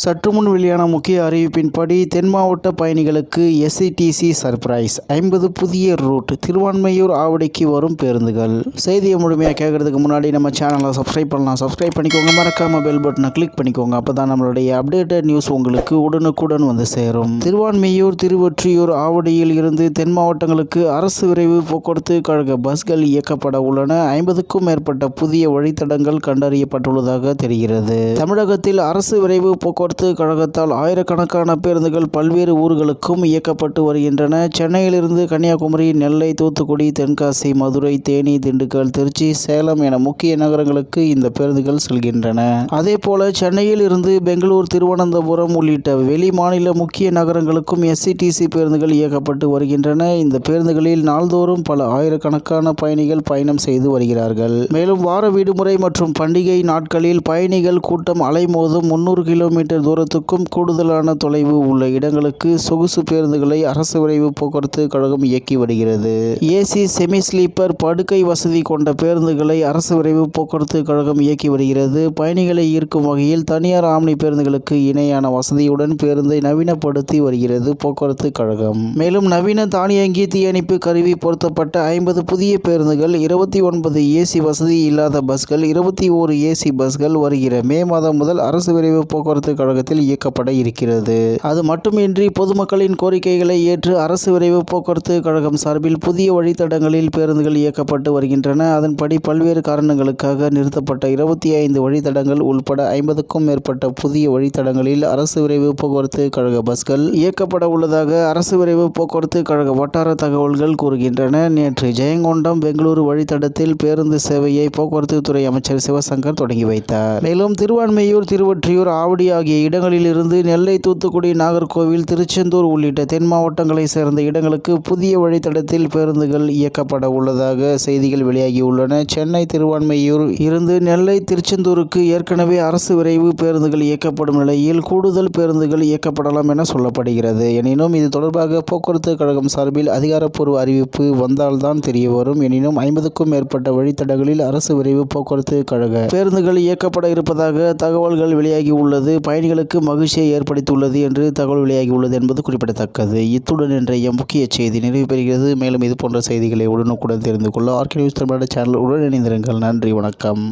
சற்று முன் வெளியான முக்கிய அறிவிப்பின்படி தென் மாவட்ட பயணிகளுக்கு எஸ்இடிசி சர்ப்ரைஸ் ஐம்பது புதிய ரூட் திருவான்மையூர் ஆவடிக்கு வரும் பேருந்துகள். செய்தியை முழுமையாக கேட்கறதுக்கு முன்னாடி நம்ம சேனலை சப்ஸ்கிரைப் பண்ணலாம். சப்ஸ்கிரைப் பண்ணிக்கோங்க. மறக்காம பெல் பட்டனை கிளிக் பண்ணிக்கோங்க. அப்போ தான் நம்மளுடைய அப்டேட்டட் நியூஸ் உங்களுக்கு உடனுக்குடன் வந்து சேரும். திருவான்மையூர் திருவொற்றியூர் ஆவடியில் இருந்து தென் மாவட்டங்களுக்கு அரசு விரைவு போக்குவரத்து கழக பஸ்கள் இயக்கப்பட உள்ளன. ஐம்பதுக்கும் மேற்பட்ட புதிய வழித்தடங்கள் கண்டறியப்பட்டுள்ளதாக தெரிகிறது. தமிழகத்தில் அரசு விரைவு போக்குவரத்து கழகத்தால் ஆயிரக்கணக்கான பேருந்துகள் பல்வேறு ஊர்களுக்கும் இயக்கப்பட்டு வருகின்றன. சென்னையிலிருந்து கன்னியாகுமரி நெல்லை தூத்துக்குடி தென்காசி மதுரை தேனி திண்டுக்கல் திருச்சி சேலம் என முக்கிய நகரங்களுக்கு இந்த பேருந்துகள் செல்கின்றன. அதே போல சென்னையில் இருந்து பெங்களூர் திருவனந்தபுரம் உள்ளிட்ட வெளி மாநில முக்கிய நகரங்களுக்கும் எஸ்சிடிசி பேருந்துகள் இயக்கப்பட்டு வருகின்றன. இந்த பேருந்துகளில் நாள்தோறும் பல ஆயிரக்கணக்கான பயணிகள் பயணம் செய்து வருகிறார்கள். மேலும் வார விடுமுறை மற்றும் பண்டிகை நாட்களில் பயணிகள் கூட்டம் அலைமோதும் முன்னூறு கிலோமீட்டர் தூரத்துக்கும் கூடுதலான தொலைவு உள்ள இடங்களுக்கு சொகுசு பேருந்துகளை அரசு விரைவு போக்குவரத்து கழகம் இயக்கி வருகிறது. ஏசி செமி ஸ்லீப்பர் படுக்கை வசதி கொண்ட பேருந்துகளை அரசு விரைவு போக்குவரத்து கழகம் இயக்கி வருகிறது. பயணிகளை ஈர்க்கும் வகையில் தனியார் ஆம்னி பேருந்துகளுக்கு இணையான வசதியுடன் பேருந்தை நவீனப்படுத்தி வருகிறது போக்குவரத்து கழகம். மேலும் நவீன தானியங்கி தீயணைப்பு கருவி பொருத்தப்பட்ட ஐம்பது புதிய பேருந்துகள் இருபத்தி ஒன்பது ஏசி வசதி இல்லாத பஸ்கள் இருபத்தி ஓரு ஏசி பஸ்கள் வருகிற மே மாதம் முதல் அரசு விரைவு போக்குவரத்து கழகத்தில் இயக்கப்பட இருக்கிறது. அது மட்டுமின்றி பொதுமக்களின் கோரிக்கைகளை ஏற்று அரசு விரைவு போக்குவரத்து கழகம் சார்பில் புதிய வழித்தடங்களில் பேருந்துகள் இயக்கப்பட்டு வருகின்றன. அதன்படி பல்வேறு காரணங்களுக்காக நிறுத்தப்பட்ட இருபத்தி ஐந்து வழித்தடங்கள் உள்பட ஐம்பதுக்கும் மேற்பட்ட புதிய வழித்தடங்களில் அரசு விரைவு போக்குவரத்து கழக பஸ்கள் இயக்கப்பட உள்ளதாக அரசு விரைவு போக்குவரத்து கழக வட்டார தகவல்கள் கூறுகின்றன. நேற்று ஜெயங்கொண்டம் பெங்களூரு வழித்தடத்தில் பேருந்து சேவையை போக்குவரத்து துறை அமைச்சர் சிவசங்கர் தொடங்கி வைத்தார். மேலும் திருவான்மையூர் திருவொற்றியூர் ஆவடி ஆகிய இடங்களிலிருந்து நெல்லை தூத்துக்குடி நாகர்கோவில் திருச்செந்தூர் உள்ளிட்ட தென் மாவட்டங்களை சேர்ந்த இடங்களுக்கு புதிய வழித்தடத்தில் பேருந்துகள் இயக்கப்பட உள்ளதாக செய்திகள் வெளியாகியுள்ளன. சென்னை திருவான்மையூர் இருந்து நெல்லை திருச்செந்தூருக்கு ஏற்கனவே அரசு விரைவு பேருந்துகள் இயக்கப்படும் நிலையில் கூடுதல் பேருந்துகள் இயக்கப்படலாம் என சொல்லப்படுகிறது. எனினும் இது தொடர்பாக போக்குவரத்து கழகம் சார்பில் அதிகாரப்பூர்வ அறிவிப்பு வந்தால்தான் தெரிய வரும் எனினும் ஐம்பதுக்கும் மேற்பட்ட வழித்தடங்களில் அரசு விரைவு போக்குவரத்து கழக பேருந்துகள் இயக்கப்பட இருப்பதாக தகவல்கள் வெளியாகி உள்ளது பயணிகளுக்கு மகிழ்ச்சியை ஏற்படுத்தியுள்ளது என்று தகவல் வெளியாகி உள்ளது என்பது குறிப்பிடத்தக்கது. இத்துடன் இன்றைய முக்கிய செய்தி நிறைவு பெறுகிறது. மேலும் இது போன்ற செய்திகளை உடனுக்குடன் தெரிந்து கொள்ள ஆர்கே நியூஸ் தமிழ்நாடு சேனல் உடன் இணைந்திருங்கள். நன்றி வணக்கம்.